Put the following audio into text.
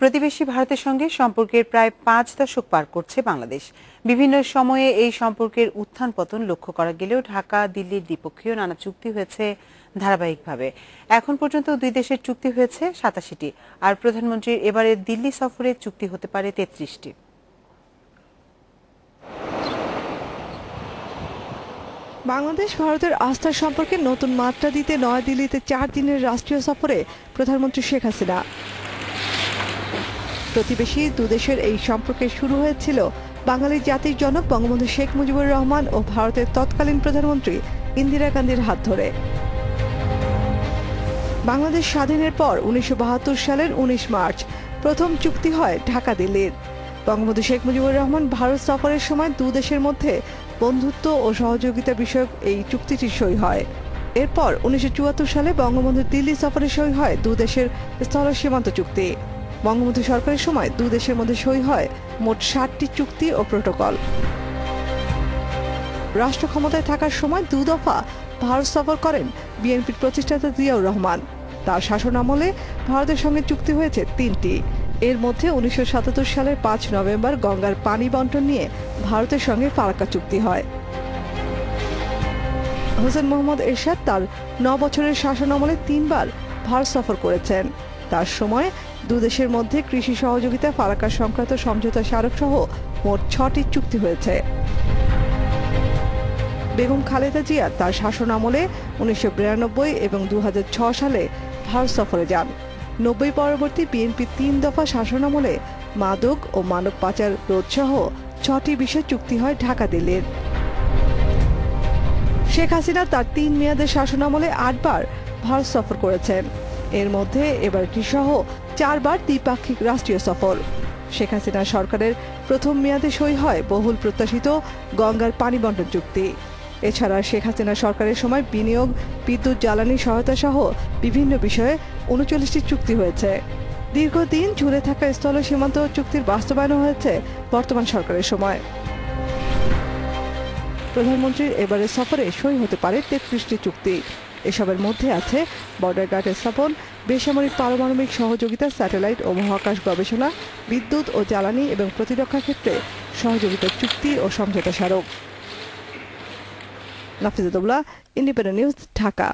প্রতিবেশী ভারতের সঙ্গে সম্পর্কের প্রায় পাঁচ দশক পার করছে বাংলাদেশ। বিভিন্ন সময়ে এই সম্পর্কের উত্থান পতন লক্ষ্য করা গেলেও ঢাকা, দিল্লির দ্বিপক্ষীয় নানা চুক্তি হয়েছে ধারাবাহিকভাবে। এখন পর্যন্ত দুই দেশের চুক্তি হয়েছে সাতাশিটি, আর প্রধানমন্ত্রীর এবারে দিল্লি সফরে চুক্তি হতে পারে তেত্রিশটি। বাংলাদেশ, ভারতের আস্থার সম্পর্কে নতুন মাত্রা দিতে নয়াদিল্লিতে চার দিনের রাষ্ট্রীয় সফরে প্রধানমন্ত্রী শেখ হাসিনা। প্রতিবেশী দুদেশের এই সম্পর্কে শুরু হয়েছিল বাঙালি জাতির জনক বঙ্গবন্ধু শেখ মুজিবুর রহমান ও ভারতের তৎকালীন প্রধানমন্ত্রী ইন্দিরা গান্ধীর হাত ধরে। বাংলাদেশ স্বাধীনের পর উনিশশো বাহাত্তর সালের উনিশ মার্চ প্রথম চুক্তি হয় ঢাকা দিল্লির। বঙ্গবন্ধু শেখ মুজিবুর রহমান ভারত সফরের সময় দু দেশের মধ্যে বন্ধুত্ব ও সহযোগিতা বিষয়ক এই চুক্তিটি সই হয়। এরপর উনিশশো চুয়াত্তর সালে বঙ্গবন্ধু দিল্লি সফরে সই হয় দু দেশের স্থল সীমান্ত চুক্তি। বঙ্গবন্ধু সরকারের সময় দু দেশের মধ্যে সই হয় মোট ষাটটি চুক্তি ও প্রোটোকল। রাষ্ট্র ক্ষমতায় থাকার সময় দু দফা ভারত সফর করেন বিএনপির প্রতিষ্ঠাতা জিয়াউর রহমান। তার শাসন আমলে ভারতের সঙ্গে চুক্তি হয়েছে তিনটি। এর মধ্যে উনিশশো সালের পাঁচ নভেম্বর গঙ্গার পানি বন্টন নিয়ে ভারতের সঙ্গে ফারাক্কা চুক্তি হয়। হোসেন মোহাম্মদ এরশাদ তার ন বছরের শাসন আমলে তিনবার ভারত সফর করেছেন। তার সময় দুদেশের মধ্যে কৃষি সহযোগিতা ফারাক্কা সংক্রান্ত সমঝোতা স্মারক সহ মোট ছটি চুক্তি হয়েছে। বেগম খালেদা জিয়া তার শাসন আমলে উনিশশো এবং দু সালে ভারত সফরে যান। নব্বই পরবর্তী বিএনপি তিন দফা শাসন আমলে মাদক ও মানব পাচার রোধ সহ ছটি বিষয় চুক্তি হয় ঢাকা, দিল্লির। শেখ হাসিনা তার তিন মেয়াদের শাসন আমলে আটবার ভারত সফর করেছেন। এর মধ্যে এবারটি সহ চারবার দ্বিপাক্ষিক রাষ্ট্রীয় সফর। শেখ হাসিনা সরকারের প্রথম মেয়াদে সই হয় বহুল প্রত্যাশিত গঙ্গার পানি বন্টন চুক্তি। এছাড়া শেখ হাসিনা সরকারের সময় বিনিয়োগ, বিদ্যুৎ, জ্বালানি সহায়তা সহ বিভিন্ন বিষয়ে উনচল্লিশটি চুক্তি হয়েছে। দীর্ঘদিন ঝুলে থাকা স্থল সীমান্ত চুক্তির বাস্তবায়ন হয়েছে বর্তমান সরকারের সময়। প্রধানমন্ত্রীর এবারের সফরে সই হতে পারে তেত্রিশটি চুক্তি। এসবের মধ্যে আছে বর্ডার গার্ড স্থাপন, বেসামরিক পারমাণবিক সহযোগিতা, স্যাটেলাইট ও মহাকাশ গবেষণা, বিদ্যুৎ ও জ্বালানি এবং প্রতিরক্ষা ক্ষেত্রে সহযোগিতার চুক্তি ও সমঝোতা স্মারক। Nafizuddoula independent news Dhaka.